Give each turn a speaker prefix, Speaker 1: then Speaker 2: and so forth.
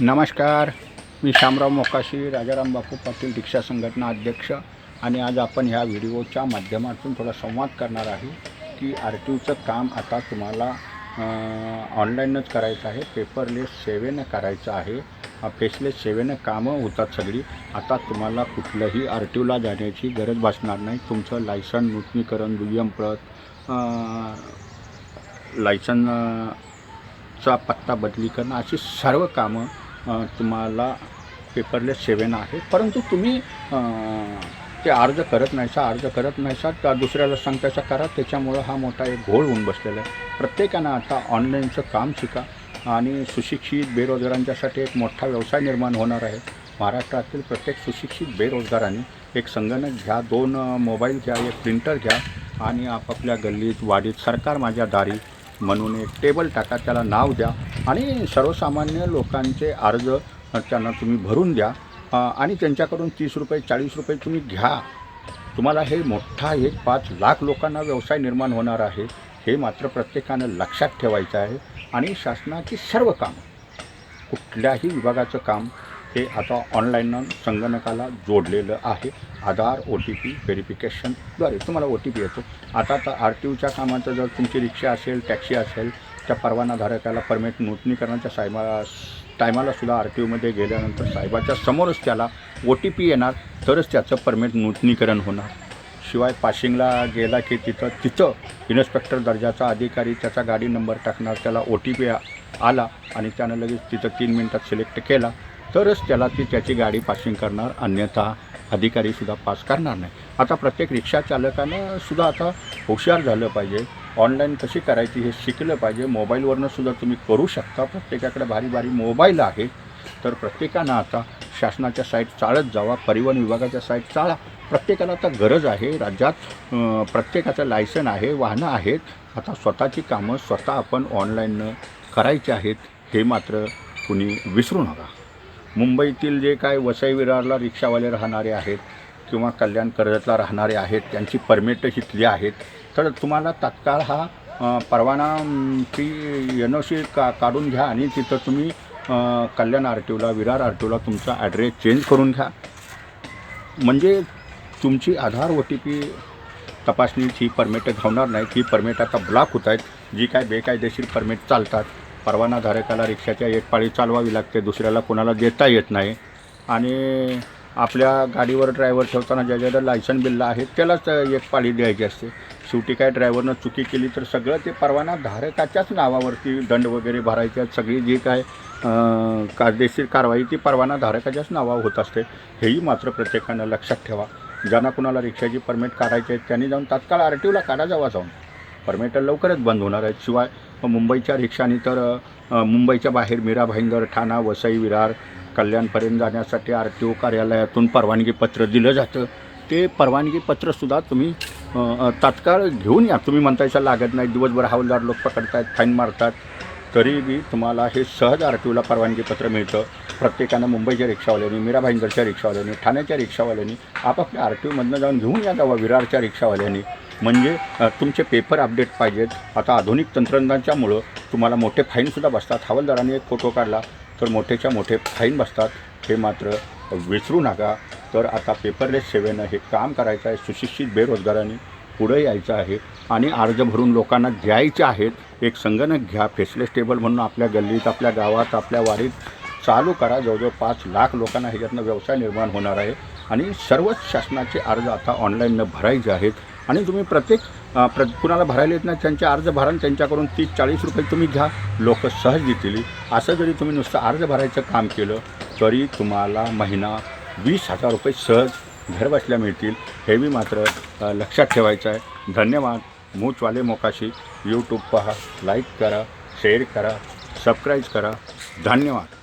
Speaker 1: नमस्कार. मी शामराव मोकाशी राजाराम बापू पाटील दीक्षा संघटना अध्यक्ष आणि आज आपण ह्या व्हिडिओच्या माध्यमातून थोडा संवाद करणार आहे की आर टी ओचं काम आता तुम्हाला ऑनलाईनच करायचं आहे. पेपरलेस सेवेनं करायचं आहे. फेसलेस सेवेनं कामं होतात सगळी. आता तुम्हाला कुठलंही आर टी ओला जाण्याची गरज भासणार नाही. तुमचं लायसन नूतनीकरण दुय्यम प्रत लायसन चा पत्ता बदली करणं अशी सर्व कामं तुम्हाला पेपरलेस सेवेनं आहे. परंतु तुम्ही ते अर्ज करत नाहीसा अर्ज करत नाहीसा त्या दुसऱ्याला सांगतायचा करा. त्याच्यामुळं हा मोठा एक घोळ होऊन बसलेला आहे. प्रत्येकानं आता ऑनलाईनचं काम शिका आणि सुशिक्षित बेरोजगारांच्यासाठी एक मोठा व्यवसाय निर्माण होणार आहे. महाराष्ट्रातील प्रत्येक सुशिक्षित बेरोजगारांनी एक संगणक घ्या दोन मोबाईल घ्या एक प्रिंटर घ्या आणि आपापल्या गल्लीत वाडीत सरकार माझ्या दारी म्हणून एक टेबल टाका त्याला नाव द्या. आणि सर्वसामान्य लोकांचे अर्ज त्यांना तुम्ही भरून द्या. आणि त्यांच्याकडून तीस रुपये चाळीस रुपये तुम्ही घ्या. तुम्हाला हे मोठा एक पाच लाख लोकांना व्यवसाय निर्माण होणार आहे हे मात्र प्रत्येकानं लक्षात ठेवायचं आहे. आणि शासनाची सर्व काम कुठल्याही विभागाचं काम हे आता ऑनलाईन संगणकाला जोडलेलं आहे. आधार ओ टी पी व्हेरिफिकेशनद्वारे तुम्हाला ओ टी पी येतो. आता तर आर टी ओच्या कामाचं जर तुमची रिक्षा असेल टॅक्सी असेल त्या परवानाधारकाला परमिट नूतनीकरणाच्या साहेबा टायमाला सुद्धा आर टी ओमध्ये गेल्यानंतर साहेबाच्या समोरच त्याला ओ टी पी येणार तरच त्याचं परमिट नूतनीकरण होणार. शिवाय पाशिंगला गेला की तिथं तिथं इन्स्पेक्टर दर्जाचा अधिकारी त्याचा गाडी नंबर टाकणार त्याला ओ टी पी आला आणि त्यानं लगेच तिथं तीन मिनटात सिलेक्ट केला तरच त्याला ती त्याची गाडी पासिंग करणार अन्यथा अधिकारीसुद्धा पास करणार नाही. आता प्रत्येक रिक्षा चालकानं सुद्धा आता हुशार झालं पाहिजे. ऑनलाईन कशी करायची हे शिकलं पाहिजे. मोबाईलवरनं सुद्धा तुम्ही करू शकता. प्रत्येकाकडे भारी भारी मोबाईल आहे. तर प्रत्येकानं आता शासनाच्या साईट चाळत जावा. परिवहन विभागाच्या साईट चाळा प्रत्येकाला आता गरज आहे. राज्यात प्रत्येकाचं लायसन आहे वाहनं आहेत. आता स्वतःची कामं स्वतः आपण ऑनलाईननं करायची आहेत. हे मात्र कुणी विसरू नका. मुंबईतील जे काय वसई विरारला रिक्षावाले राहणारे आहेत किंवा कल्याण कर्जतला राहणारे आहेत त्यांची परमिट इथली आहेत. तर तुम्हाला तात्काळ हा परवाना ती एन ओ सी का काढून घ्या आणि तिथं तुम्ही Kalyan R T O Virar R T O तुमचा ॲड्रेस चेंज करून घ्या. म्हणजे तुमची आधार ओ टी पी तपासणीची परमिट घावणार नाही ही परमिट आता ब्लॉक होत आहेत. जी काय बेकायदेशीर परमिट चालतात परवानाधारकाला रिक्षाच्या एक पाळी चालवावी लागते दुसऱ्याला कोणाला देता येत नाही. आणि आपल्या गाडीवर ड्रायव्हर ठेवताना ज्याच्याकडे लायसन बिल्ला आहेत त्यालाच एक पाळी द्यायची असते. शेवटी काय ड्रायव्हरनं चुकी केली तर सगळं ते परवाना धारकाच्याच नावावरती दंड वगैरे भरायचे आहेत. सगळी जी काय कायदेशीर कारवाई ती परवाना धारकाच्याच नावावर होत असते. हेही मात्र प्रत्येकानं लक्षात ठेवा. ज्यांना कुणाला रिक्षाची परमिट काढायची आहेत त्यांनी जाऊन तात्काळ आर टी ओला काढा जावा जाऊन. परमिट लवकरच बंद होणार आहेत. शिवाय मुंबईच्या रिक्षानी तर मुंबईच्या बाहेर मीरा भाईंदर ठाणा वसई विरार कल्याणपर्यंत जाण्यासाठी आर टी ओ कार्यालयातून परवानगीपत्र दिलं जातं. ते परवानगी पत्रसुद्धा तुम्ही तात्काळ घेऊन या. तुम्ही म्हणतायचा लागत नाही दिवसभर हवालदार लोक पकडतायत फाईन मारतात. तरी बी तुम्हाला हे सहज आर टी ओला परवानगीपत्र मिळतं. प्रत्येकानं मुंबईच्या रिक्षावाल्यांनी मीरा भाईंदरच्या रिक्षावाल्यांनी ठाण्याच्या रिक्षावाल्यांनी आपापल्या आर टी ओमधनं जाऊन घेऊन या जावा विरारच्या रिक्षावाल्यांनी. म्हणजे तुमचे पेपर अपडेट पाहिजेत. आता आधुनिक तंत्रज्ञानाच्यामुळं तुम्हाला मोठे फाईनसुद्धा बसतात. हवालदाराने एक फोटो काढला. तर मोठेच्या मोठे फाईन बसतात. हे मात्र विसरू नका. तर आता पेपरलेस सेवेनं हे काम करायचं आहे. सुशिक्षित बेरोजगारांनी पुढं यायचं आहे आणि अर्ज भरून लोकांना द्यायचे आहेत. एक संगणक घ्या. फेसलेस टेबल म्हणून आपल्या गल्लीत आपल्या गावात आपल्या वाडीत चालू करा. जवळजवळ पाच लाख लोकांना ह्याच्यातनं व्यवसाय निर्माण होणार आहे. आणि सर्वच शासनाचे अर्ज आता ऑनलाईननं भरायचे आहेत. आणि तुम्ही प्रत्येक प्र कुणाला भरायला येत नाही त्यांचे अर्ज भरा त्यांच्याकडून तीस चाळीस रुपये तुम्ही घ्या. लोक सहज देतील. असं जरी तुम्ही नुसतं अर्ज भरायचं काम केलं तरी तुम्हाला महिना वीस हजार रुपये सहज घरबसल्या मिळतील. हे मी मात्र लक्षात ठेवायचं आहे. धन्यवाद. मूचवाले मोकाशी. यूट्यूब पहा. लाईक करा. शेअर करा. सबस्क्राईब करा. धन्यवाद.